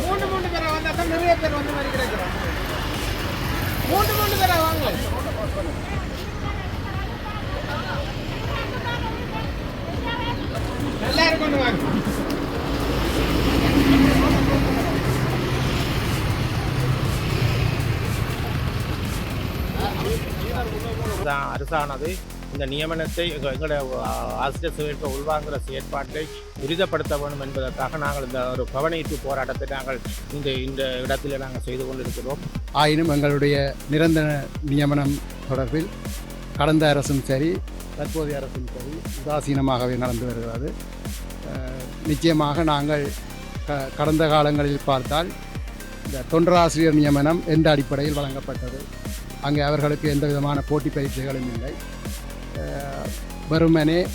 மூன்று மூன்று பேரை வந்தால் தான் நிறைய பேர் வந்து மாதிரி கிடைக்கிறோம் மூன்று மூன்று பேரை வாங்கல எல்லாரும் கொண்டு வாங்க Thank you. அரசானது இந்த நியமனத்தை எங்களுடைய ஆசிரியர் சேவைக்கு உள்வாங்குகிற செயற்பாட்டை துரிதப்படுத்த வேண்டும் என்பதற்காக நாங்கள் இந்த ஒரு கவனீர்ப்பு போராட்டத்தை நாங்கள் இந்த இந்த இடத்தில் நாங்கள் செய்து கொண்டிருக்கிறோம். ஆயினும் எங்களுடைய நிரந்தர நியமனம் தொடர்பில் கடந்த அரசும் சரி தற்போதைய அரசும் சரி உதாசீனமாகவே நடந்து வருகிறது. நிச்சயமாக நாங்கள் க கடந்த காலங்களில் பார்த்தால் இந்த தொண்டராசிரியர் நியமனம் எந்த அடிப்படையில் வழங்கப்பட்டது? அங்கே அவர்களுக்கு எந்த விதமான போட்டி பயிற்சிகளும் இல்லை. வெறுமனே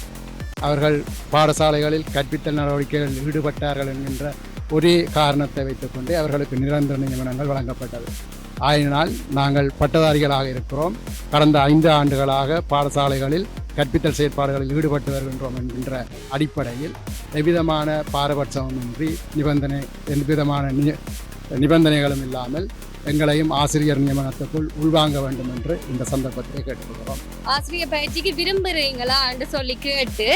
அவர்கள் பாடசாலைகளில் கற்பித்தல் நடவடிக்கைகளில் ஈடுபட்டார்கள் என்கின்ற ஒரே காரணத்தை வைத்துக்கொண்டே அவர்களுக்கு நிரந்தர நியமனங்கள் வழங்கப்பட்டது. ஆயினால் நாங்கள் பட்டதாரிகளாக இருக்கிறோம். கடந்த ஐந்து ஆண்டுகளாக பாடசாலைகளில் கற்பித்தல் செயற்பாடுகளில் ஈடுபட்டு வருகின்றோம் என்கின்ற அடிப்படையில் எவ்விதமான பாரபட்சமின்றி நிபந்தனை எந்தவிதமான நி- நிபந்தனைகளும் இல்லாமல் எங்களையும் ஆசிரியர் நியமனத்துக்குள் உள்வாங்க வேண்டும் என்று இந்த சந்தர்ப்பத்தை கேட்டுக்கொள்கிறோம். ஆசிரியர் பயிற்சிக்கு விரும்புகிறீங்களா என்று சொல்லி கேட்டு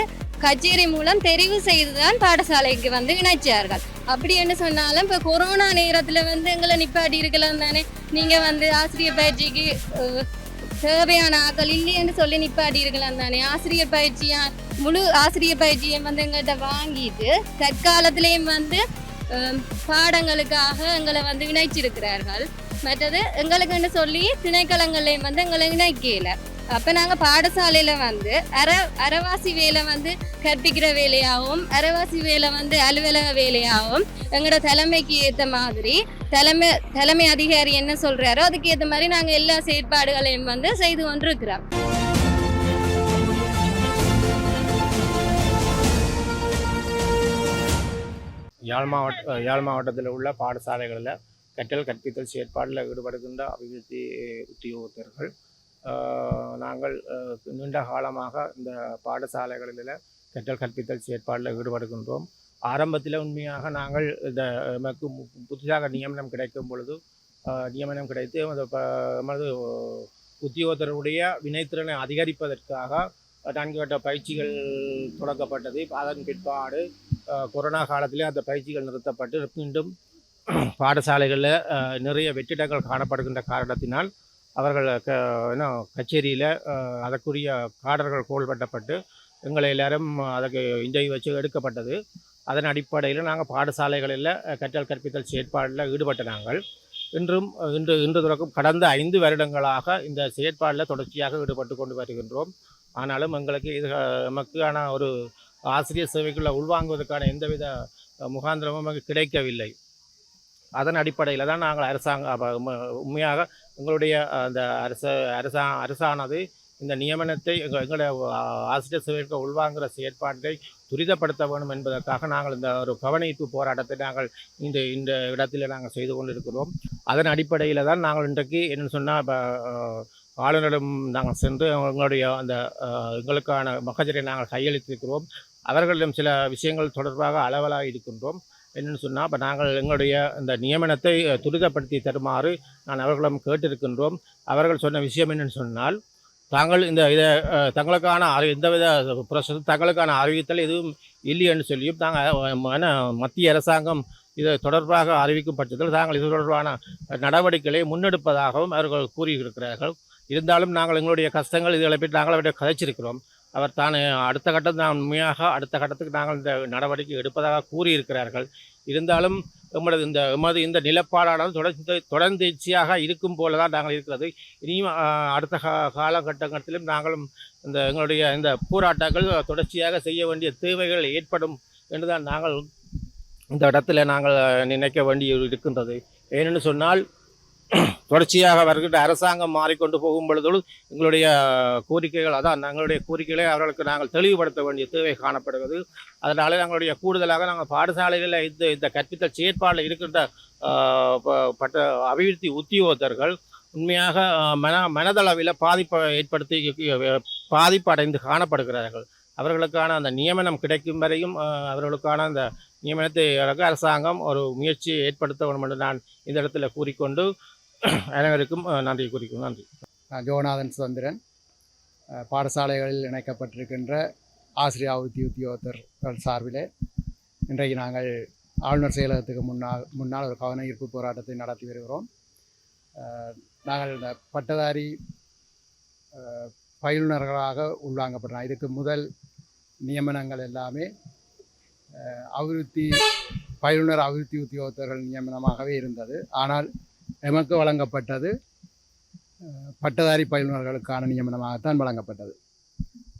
கச்சேரி மூலம் தெரிவு செய்துதான் பாடசாலைக்கு வந்து இணைச்சார்கள். அப்படி என்று சொன்னாலும் இப்போ கொரோனா நேரத்தில் வந்து எங்களை நிப்பாட்டி இருக்கலாம் தானே. நீங்கள் வந்து ஆசிரியர் பயிற்சிக்கு தேவையான ஆக்கள் இல்லைன்னு சொல்லி நிப்பாட்டி இருக்கலாம் தானே. ஆசிரியர் பயிற்சியா முழு ஆசிரியர் பயிற்சியை வந்து எங்கள்கிட்ட வாங்கிட்டு தற்காலத்திலேயும் வந்து பாடங்களுக்காக எங்களை வந்து இணைச்சிருக்கிறார்கள் மற்றது எங்களுக்குன்னு சொல்லி திணைக்களங்களையும் வந்து எங்களை இணைக்கல அப்போ நாங்கள் பாடசாலையில் வந்து அர அறவாசி வேலை வந்து கற்பிக்கிற வேலையாகவும் அறவாசி வேலை வந்து அலுவலக வேலையாகவும் எங்களோட தலைமைக்கு ஏற்ற மாதிரி தலைமை தலைமை அதிகாரி என்ன சொல்கிறாரோ அதுக்கு ஏற்ற மாதிரி நாங்கள் எல்லா செயற்பாடுகளையும் வந்து செய்து கொண்டிருக்கிறோம். யாழ் மாவட்ட யாழ் மாவட்டத்தில் உள்ள பாடசாலைகளில் கற்றல் கற்பித்தல் செயற்பாடில் ஈடுபடுகின்ற அபிவிருத்தி உத்தியோகத்தர்கள் நாங்கள் நீண்ட காலமாக இந்த பாடசாலைகளில் கற்றல் கற்பித்தல் செயற்பாடில் ஈடுபடுகின்றோம். ஆரம்பத்தில் உண்மையாக நாங்கள் இந்த எமக்கு புதிதாக நியமனம் கிடைக்கும் பொழுது நியமனம் கிடைத்து எமது உத்தியோகத்தருடைய வினைத்திறனை அதிகரிப்பதற்காக நான்கு கட்ட பயிற்சிகள் தொடங்கப்பட்டது. அதன் பிற்பாடு கொரோனா காலத்திலே அந்த பயிற்சிகள் நிறுத்தப்பட்டு மீண்டும் பாடசாலைகளில் நிறைய வெற்றிடங்கள் காணப்படுகின்ற காரணத்தினால் அவர்கள் க என்ன கச்சேரியில் அதற்குரிய காடர்கள் கோல்பட்டப்பட்டு எங்களை எல்லாரும் அதற்கு இன்டர்வியூ வச்சு எடுக்கப்பட்டது. அதன் அடிப்படையில் நாங்கள் பாடசாலைகளில் கற்றல் கற்பித்தல் செயற்பாடில் ஈடுபட்ட நாங்கள். இன்றும் இன்று இன்று தொடக்கம் கடந்த ஐந்து வருடங்களாக இந்த செயற்பாடில் தொடர்ச்சியாக ஈடுபட்டு கொண்டு வருகின்றோம். ஆனாலும் எங்களுக்கு இது நமக்கான ஒரு ஆசிரியர் சேவைக்குள்ள உள்வாங்குவதற்கான எந்தவித முகாந்திரமும் அங்கு கிடைக்கவில்லை. அதன் அடிப்படையில் தான் நாங்கள் அரசாங்க உண்மையாக எங்களுடைய அந்த அரச அரசா அரசானது இந்த நியமனத்தை எங்கள் எங்களுடைய ஆசிரியர் சேவைக்கு உள்வாங்குகிற செயற்பாட்டை துரிதப்படுத்த வேண்டும் என்பதற்காக நாங்கள் இந்த ஒரு கவனிப்பு போராட்டத்தை நாங்கள் இந்த இந்த இடத்தில் நாங்கள் செய்து கொண்டிருக்கிறோம். அதன் அடிப்படையில் தான் நாங்கள் இன்றைக்கு என்னென்னு சொன்னால் இப்போ ஆளுநரிடம் நாங்கள் சென்று எங்களுடைய அந்த எங்களுக்கான மகஜரை நாங்கள் கையளித்திருக்கிறோம். அவர்களிடம் சில விஷயங்கள் தொடர்பாக அளவலாக இருக்கின்றோம். என்னென்னு சொன்னால் இப்போ நாங்கள் எங்களுடைய இந்த நியமனத்தை துரிதப்படுத்தி தருமாறு நான் அவர்களிடம் கேட்டிருக்கின்றோம். அவர்கள் சொன்ன விஷயம் என்னென்னு சொன்னால் தாங்கள் இந்த இதை தங்களுக்கான அறி எந்தவித ப்ரொசஸ் தங்களுக்கான அறிவித்தல் எதுவும் இல்லைன்னு சொல்லியும் தாங்கள் மத்திய அரசாங்கம் இது தொடர்பாக அறிவிக்கும் பட்சத்தில் தாங்கள் இது தொடர்பான நடவடிக்கைகளை முன்னெடுப்பதாகவும் அவர்கள் கூறியிருக்கிறார்கள். இருந்தாலும் நாங்கள் எங்களுடைய கஷ்டங்கள் இதுகளை பற்றி நாங்கள் அவர்கிட்ட கதைச்சிருக்கிறோம். அவர் தான் அடுத்த கட்டத்தில் நான் உண்மையாக அடுத்த கட்டத்துக்கு நாங்கள் இந்த நடவடிக்கை எடுப்பதாக கூறியிருக்கிறார்கள். இருந்தாலும் எமது இந்த எமது இந்த நிலப்பாடானது தொடர்ந்து தொடர்ந்துச்சியாக இருக்கும் போல தான் நாங்கள் இருக்கிறது. இனியும் அடுத்த கா காலகட்டத்திலும் நாங்களும் இந்த எங்களுடைய இந்த போராட்டங்கள் தொடர்ச்சியாக செய்ய வேண்டிய தேவைகள் ஏற்படும் என்றுதான் நாங்கள் இந்த இடத்துல நாங்கள் நினைக்க வேண்டி இருக்கின்றது ஏனென்று சொன்னால் தொடர்ச்சியாக வருகின்ற அரசாங்கம் மாறிக்கொண்டு போகும் பொழுது எங்களுடைய கோரிக்கைகள் அதான் எங்களுடைய கோரிக்கைகளை அவர்களுக்கு நாங்கள் தெளிவுபடுத்த வேண்டிய தேவை காணப்படுகிறது. அதனால எங்களுடைய கூடுதலாக நாங்கள் பாடசாலைகளில் இந்த இந்த கற்பித்தல் செயற்பாடில் இருக்கின்ற பட்ட அபிவிருத்தி உத்தியோகத்தர்கள் உண்மையாக மன மனதளவில் பாதிப்பை ஏற்படுத்தி பாதிப்பு அடைந்து காணப்படுகிறார்கள். அவர்களுக்கான அந்த நியமனம் கிடைக்கும் வரையும் அவர்களுக்கான அந்த நியமனத்தை அரசாங்கம் ஒரு முயற்சியை ஏற்படுத்த வேண்டும் என்று நான் இந்த இடத்துல கூறிக்கொண்டு அனைவருக்கும் நன்றி குறிக்கும் நன்றி. நான் ஜோநாதன் சுதந்திரன். பாடசாலைகளில் இணைக்கப்பட்டிருக்கின்ற ஆசிரியர் அபிவிருத்தி உத்தியோகத்தர்கள் சார்பிலே இன்றைக்கு நாங்கள் ஆளுநர் செயலகத்துக்கு முன்னால் முன்னால் ஒரு கவன ஈர்ப்பு போராட்டத்தை நடத்தி வருகிறோம். நாங்கள் இந்த பட்டதாரி பயிலுநர்களாக பயிலுனர்களாக உள்வாங்கப்படுறோம் இதுக்கு முதல் நியமனங்கள் எல்லாமே அபிவிருத்தி பயிலுனர் அபிவிருத்தி உத்தியோகத்தர்கள் நியமனமாகவே இருந்தது. ஆனால் எமக்கு வழங்கப்பட்டது பட்டதாரி பயிலுநர்களுக்கான நியமனமாகத்தான் வழங்கப்பட்டது.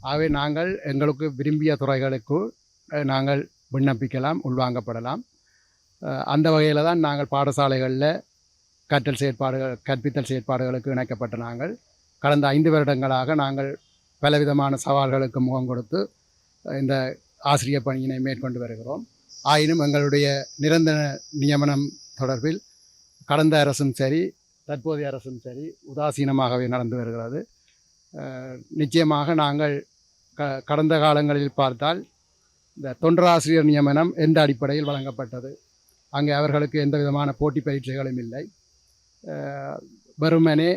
ஆகவே நாங்கள் எங்களுக்கு விரும்பிய துறைகளுக்கு நாங்கள் விண்ணப்பிக்கலாம் உள்வாங்கப்படலாம். அந்த வகையில் தான் நாங்கள் பாடசாலைகளில் கற்றல் செயற்பாடுகள் கற்பித்தல் செயற்பாடுகளுக்கு இணைக்கப்பட்ட நாங்கள். கடந்த ஐந்து வருடங்களாக நாங்கள் பலவிதமான சவால்களுக்கு முகம் கொடுத்து இந்த ஆசிரியர் பணியினை மேற்கொண்டு வருகிறோம். ஆயினும் எங்களுடைய நிரந்தர நியமனம் தொடர்பில் கடந்த அரசும் சரி தற்போதைய அரசும் சரி உதாசீனமாகவே நடந்து வருகிறது. நிச்சயமாக நாங்கள் க கடந்த காலங்களில் பார்த்தால் இந்த தொண்டராசிரியர் நியமனம் எந்த அடிப்படையில் வழங்கப்பட்டது? அங்கே அவர்களுக்கு எந்த விதமான போட்டி பயிற்சிகளும் இல்லை. வெறுமனே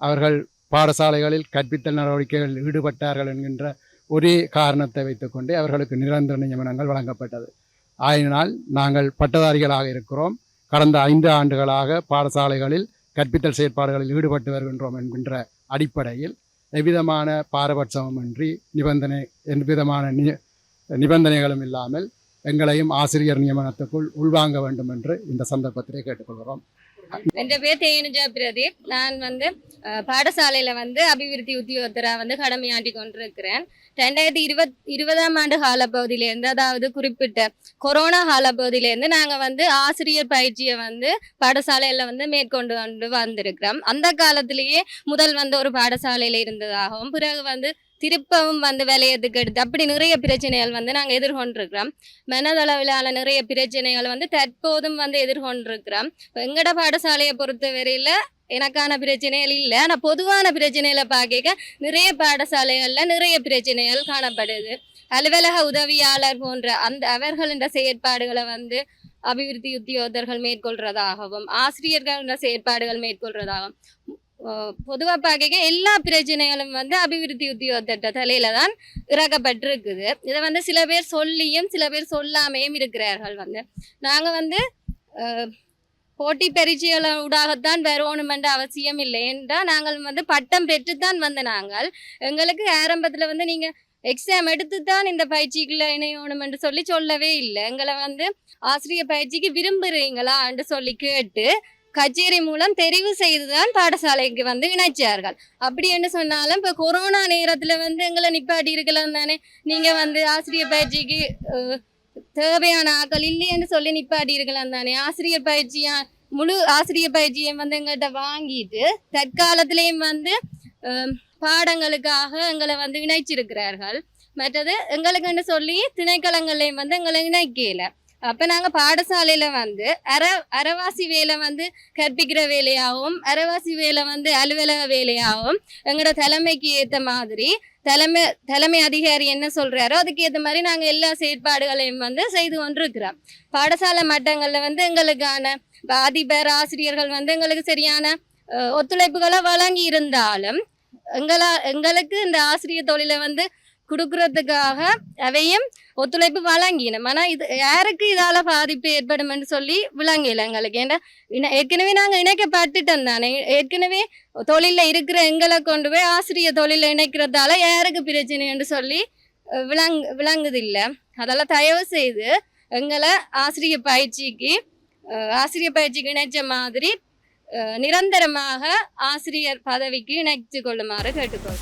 அவர்கள் பாடசாலைகளில் கற்பித்தல் நடவடிக்கைகளில் ஈடுபட்டார்கள் என்கின்ற ஒரே காரணத்தை வைத்துக்கொண்டே அவர்களுக்கு நிரந்தர நியமனங்கள் வழங்கப்பட்டது. ஆயினால் நாங்கள் பட்டதாரிகளாக இருக்கிறோம். கடந்த ஐந்து ஆண்டுகளாக பாடசாலைகளில் கற்பித்தல் செயற்பாடுகளில் ஈடுபட்டு வருகின்றோம் என்கின்ற அடிப்படையில் எவ்விதமான பாரபட்சமின்றி நிபந்தனை எவ்விதமான நி நிபந்தனைகளும் இல்லாமல் எங்களையும் ஆசிரியர் நியமனத்துக்குள் உள்வாங்க வேண்டும் என்று இந்த சந்தர்ப்பத்திலே கேட்டுக்கொள்கிறோம். என் பேர் தேனுஜா பிரதீப் நான் வந்து அஹ், பாடசாலையில வந்து அபிவிருத்தி உத்தியோகத்தராக வந்து கடமையாட்டி கொண்டிருக்கிறேன் ரெண்டாயிரத்தி இருபத் இருபதாம் ஆண்டு காலப்பகுதியிலேருந்து அதாவது குறிப்பிட்ட கொரோனா காலப்பகுதியிலேருந்து நாங்கள் வந்து ஆசிரியர் பயிற்சியை வந்து பாடசாலையில் வந்து மேற்கொண்டு கொண்டு வந்திருக்கிறோம் அந்த காலத்திலேயே முதல் வந்து ஒரு பாடசாலையில் இருந்ததாகவும் பிறகு வந்து திருப்பவும் வந்து விலையத்துக்கு எடுத்து அப்படி நிறைய பிரச்சனைகள் வந்து நாங்கள் எதிர்கொண்டிருக்கிறோம். மனதளவிலான நிறைய பிரச்சனைகள் வந்து தற்போதும் வந்து எதிர்கொண்டிருக்கிறோம். எங்கட பாடசாலையை பொறுத்தவரையில் எனக்கான பிரச்சனைகள் இல்லை. ஆனால் பொதுவான பிரச்சனைகளை பார்க்க நிறைய பாடசாலைகளில் நிறைய பிரச்சனைகள் காணப்படுது. அலுவலக உதவியாளர் போன்ற அந்த அவர்களின் செயற்பாடுகளை வந்து அபிவிருத்தி உத்தியோகர்கள் மேற்கொள்றதாகவும் ஆசிரியர்கள் செயற்பாடுகள் மேற்கொள்றதாகவும் பொதுவாக பார்க்க எல்லா பிரச்சனைகளும் வந்து அபிவிருத்தி உத்தியோகத்திட்ட தலையில தான் இறக்கப்பட்டிருக்குது. இதை வந்து சில பேர் சொல்லியும் சில பேர் சொல்லாமையும் இருக்கிறார்கள் வந்து. நாங்கள் வந்து போட்டி பரீட்சைகள் ஊடாகத்தான் வரணுமென்ற அவசியம் இல்லை என்றால் நாங்கள் வந்து பட்டம் பெற்றுத்தான் வந்த நாங்கள். எங்களுக்கு ஆரம்பத்தில் வந்து நீங்கள் எக்ஸாம் எடுத்து தான் இந்த பயிற்சிக்குள்ள இணையணும் என்று சொல்லி சொல்லவே இல்லை. எங்களை வந்து ஆசிரியர் பயிற்சிக்கு விரும்புகிறீங்களா என்று சொல்லி கேட்டு கச்சேரி மூலம் தெரிவு செய்துதான் பாடசாலைக்கு வந்து இணைச்சார்கள் அப்படி என்று சொன்னாலும் இப்போ கொரோனா நேரத்தில் வந்து எங்களை நிப்பாட்டி இருக்கலாம் தானே. நீங்கள் வந்து ஆசிரியர் பயிற்சிக்கு தேவையான ஆக்கள் இல்லைன்னு சொல்லி நிப்பாட்டி இருக்கலாம் தானே. ஆசிரியர் பயிற்சியா முழு ஆசிரியர் பயிற்சியை வந்து எங்கள்கிட்ட வாங்கிட்டு தற்காலத்திலையும் வந்து பாடங்களுக்காக எங்களை வந்து இணைச்சிருக்கிறார்கள். மற்றது எங்களுக்குன்னு சொல்லி திணைக்களங்களையும் வந்து எங்களை இணைக்கல அப்போ நாங்கள் பாடசாலையில் வந்து அர அறவாசி வேலை வந்து கற்பிக்கிற வேலையாகவும் அறவாசி வேலை வந்து அலுவலக வேலையாகவும் எங்களோட தலைமைக்கு ஏற்ற மாதிரி தலைமை தலைமை அதிகாரி என்ன சொல்கிறாரோ அதுக்கு ஏற்ற மாதிரி நாங்கள் எல்லா செயற்பாடுகளையும் வந்து செய்து கொண்டிருக்கிறோம். பாடசாலை மட்டங்களில் வந்து எங்களுக்கான அதிபர் ஆசிரியர்கள் வந்து எங்களுக்கு சரியான ஒத்துழைப்புகளை வழங்கி இருந்தாலும் எங்களா எங்களுக்கு இந்த ஆசிரியர் தொழிலை வந்து கொடுக்கறதுக்காக அவையும் ஒத்துழைப்பு வழங்கினோம். ஆனால் இது யாருக்கு இதால் பாதிப்பு ஏற்படும்னு சொல்லி விளங்கல எங்களுக்கு. ஏன்னா ஏற்கனவே நாங்கள் இணைக்கப்பட்டுட்டோம் தானே. ஏற்கனவே தொழிலில் இருக்கிற எங்களை கொண்டு போய் ஆசிரியர் தொழிலில் இணைக்கிறதால யாருக்கு பிரச்சனைன்னு சொல்லி விளங் விளங்குதில்லை. அதெல்லாம் தயவு செய்து எங்களை ஆசிரியர் பயிற்சிக்கு ஆசிரியர் பயிற்சிக்கு இணைச்ச மாதிரி நிரந்தரமாக ஆசிரியர் பதவிக்கு இணைத்து கொள்ளுமாறு கேட்டுக்கொள்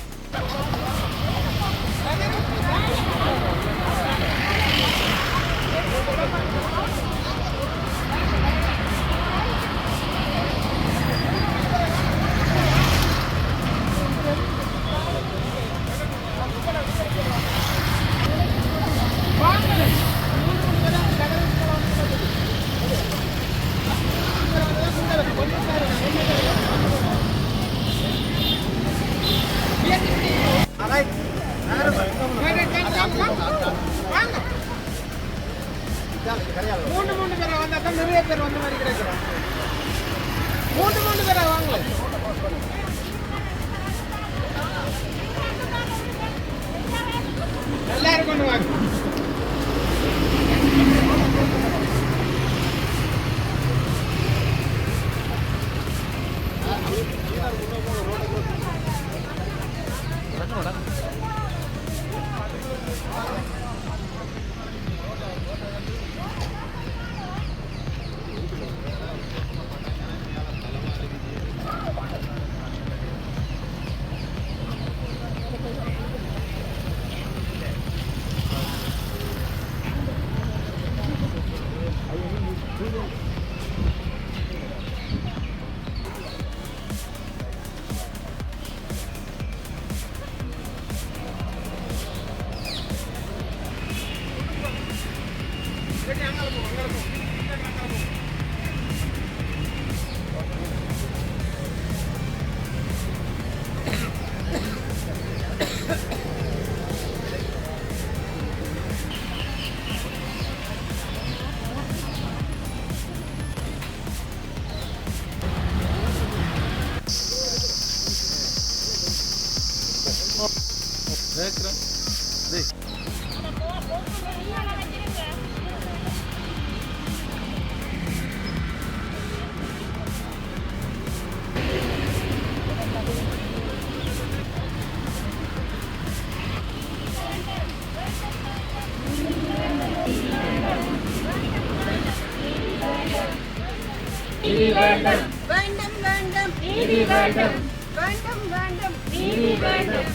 மேடம் நீதி வேண்டும். வேண்டும் வேண்டும். நீதி வேண்டும். வேண்டும் வேண்டும். நீதி வேண்டும்.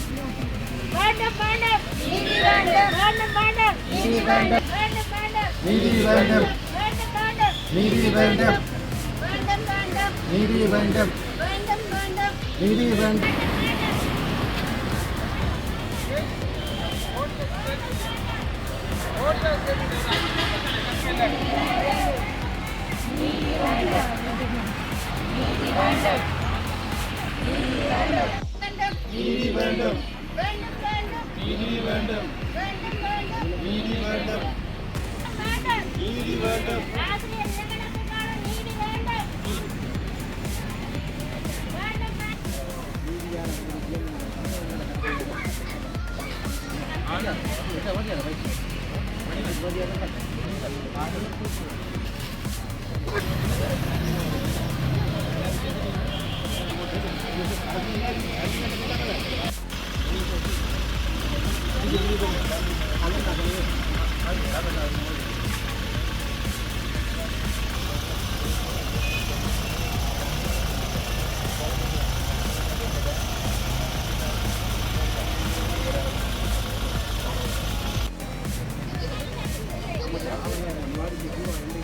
வேண்டும் வேண்டும். நீதி வேண்டும். வேண்டும் வேண்டும். நீதி வேண்டும். வேண்டும் வேண்டும். நீதி வேண்டும். வேண்டும் வேண்டும். நீதி வேண்டும். வேண்டும் வேண்டும். நீதி வேண்டும். வேண்டும் வேண்டும். நீதி வேண்டும். நீதி Thank you. Yeah,